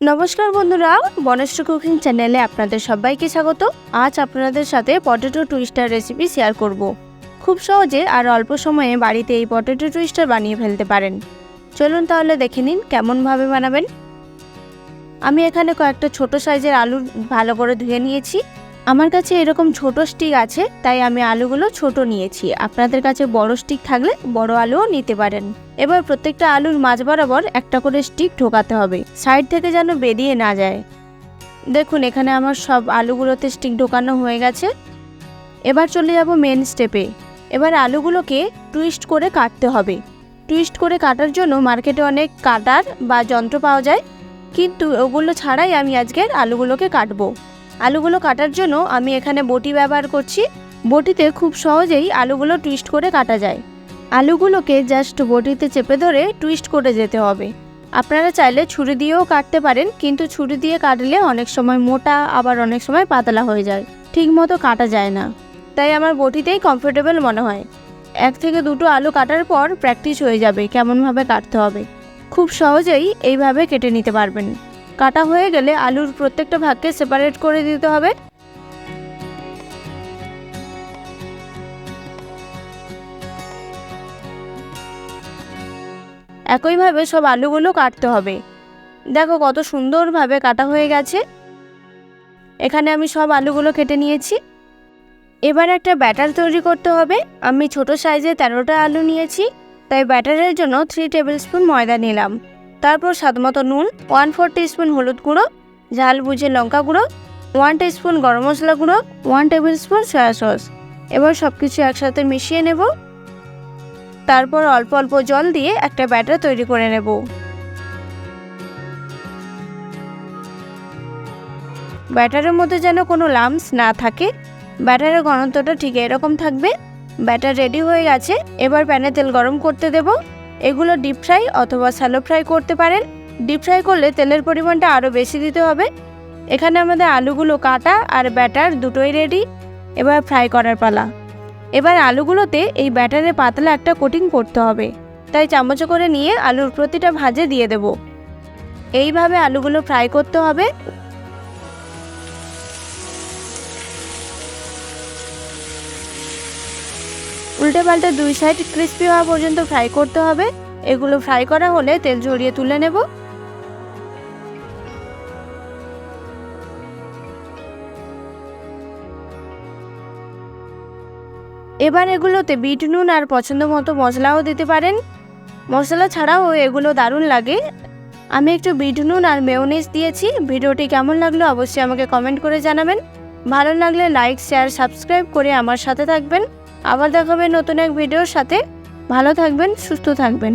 নমস্কার বন্ধুরা বনেশ্বর কুকিং চ্যানেলে আপনাদের সবাইকে স্বাগত। আজ আপনাদের সাথে পটেটো টুইস্টার রেসিপি শেয়ার করব। খুব সহজে আর অল্প সময়ে বাড়িতে এই পটেটো টুইস্টার বানিয়ে ফেলতে পারেন। চলুন তাহলে দেখে নিন কেমনভাবে বানাবেন। আমি এখানে কয়েকটা ছোট সাইজের আলু ভালো করে ধুয়ে নিয়েছি। আমার কাছে এরকম ছোট স্টিক আছে, তাই আমি আলুগুলো ছোট নিয়েছি। আপনাদের কাছে বড় স্টিক থাকলে বড় আলুও নিতে পারেন। এবার প্রত্যেকটা আলুর মাঝ বরাবর একটা করে স্টিক ঢোকাতে হবে সাইড থেকে যেন বেরিয়ে না যায়। দেখুন, এখানে আমার সব আলুগুলোতে স্টিক ঢোকানো হয়ে গেছে। এবার চলে যাব মেন স্টেপে এবার আলুগুলোকে টুইস্ট করে কাটতে হবে। টুইস্ট করে কাটার জন্য মার্কেটে অনেক কাটার বা যন্ত্র পাওয়া যায়, কিন্তু ওগুলো ছাড়াই আমি আজকের আলুগুলোকে কাটবো। আলুগুলো কাটার জন্য আমি এখানে বটি ব্যবহার করছি। বটিতে খুব সহজেই আলুগুলো টুইস্ট করে কাটা যায়। আলুগুলোকে জাস্ট বটিতে চেপে ধরে টুইস্ট করে যেতে হবে। আপনারা চাইলে ছুরি দিয়েও কাটতে পারেন, কিন্তু ছুরি দিয়ে কাটলে অনেক সময় মোটা, আবার অনেক সময় পাতলা হয়ে যায়। ঠিক মতো কাটা যায় না। তাই আমার বটিতেই কমফোর্টেবল মনে হয়। এক থেকে দুটো আলু কাটার পর প্র্যাকটিস হয়ে যাবে কেমনভাবে কাটতে হবে। খুব সহজেই এইভাবে কেটে নিতে পারবেন। কাটা হয়ে গেলে আলুর প্রত্যেকটা ভাগকে সেপারেট করে দিতে হবে। একইভাবে সব আলুগুলো কাটতে হবে। দেখো কত সুন্দরভাবে কাটা হয়ে গেছে। এখানে আমি সব আলুগুলো কেটে নিয়েছি। এবার একটা ব্যাটার তৈরি করতে হবে। আমি ছোট সাইজে তেরোটা আলু নিয়েছি। তাই ব্যাটারের জন্য থ্রি টেবিল স্পুন ময়দা নিলাম। তারপর স্বাদমতো নুন ওয়ান ফোর স্পুন হলুদ গুঁড়ো, ঝাল বুঝে লঙ্কা গুঁড়ো ওয়ান স্পুন গরম মশলা গুঁড়ো one table spoon soya sauce এবার সব কিছু একসাথে মিশিয়ে নেব। তারপর অল্প অল্প জল দিয়ে একটা ব্যাটার তৈরি করে নেব। ব্যাটারের মধ্যে যেন কোনো লামস না থাকে। ব্যাটারের ঘনত্বটা ঠিক এরকম থাকবে। ব্যাটার রেডি হয়ে গেছে। এবার প্যানে তেল গরম করতে দেব। এগুলো ডিপ ফ্রাই অথবা স্যালো ফ্রাই করতে পারেন। ডিপ ফ্রাই করলে তেলের পরিমাণটা আরও বেশি দিতে হবে। এখানে আমাদের আলুগুলো কাটা আর ব্যাটার দুটোই রেডি এবার ফ্রাই করার পালা। এবার আলুগুলোতে এই ব্যাটারে পাতলা একটা কোটিং করতে হবে। তাই চামচ করে নিয়ে আলুর প্রতিটা ভাজে দিয়ে দেব। এইভাবে আলুগুলো ফ্রাই করতে হবে। উল্টে পাল্টে দুই সাইড ক্রিস্পি হওয়া পর্যন্ত ফ্রাই করতে হবে। এগুলো ফ্রাই করা হলে তেল ঝরিয়ে তুলে নেব। এবার এগুলোতে বিট নুন আর পছন্দ মতো মশলাও দিতে পারেন। মশলা ছাড়াও এগুলো দারুণ লাগে। আমি একটু বিট নুন আর মেয়োনিজ দিয়েছি। ভিডিওটি কেমন লাগল অবশ্যই আমাকে কমেন্ট করে জানাবেন। ভালো লাগলে লাইক শেয়ার সাবস্ক্রাইব করে আমার সাথে থাকবেন। আবার দেখাবে নতুন এক ভিডিওর সাথে। ভালো থাকবেন সুস্থ থাকবেন।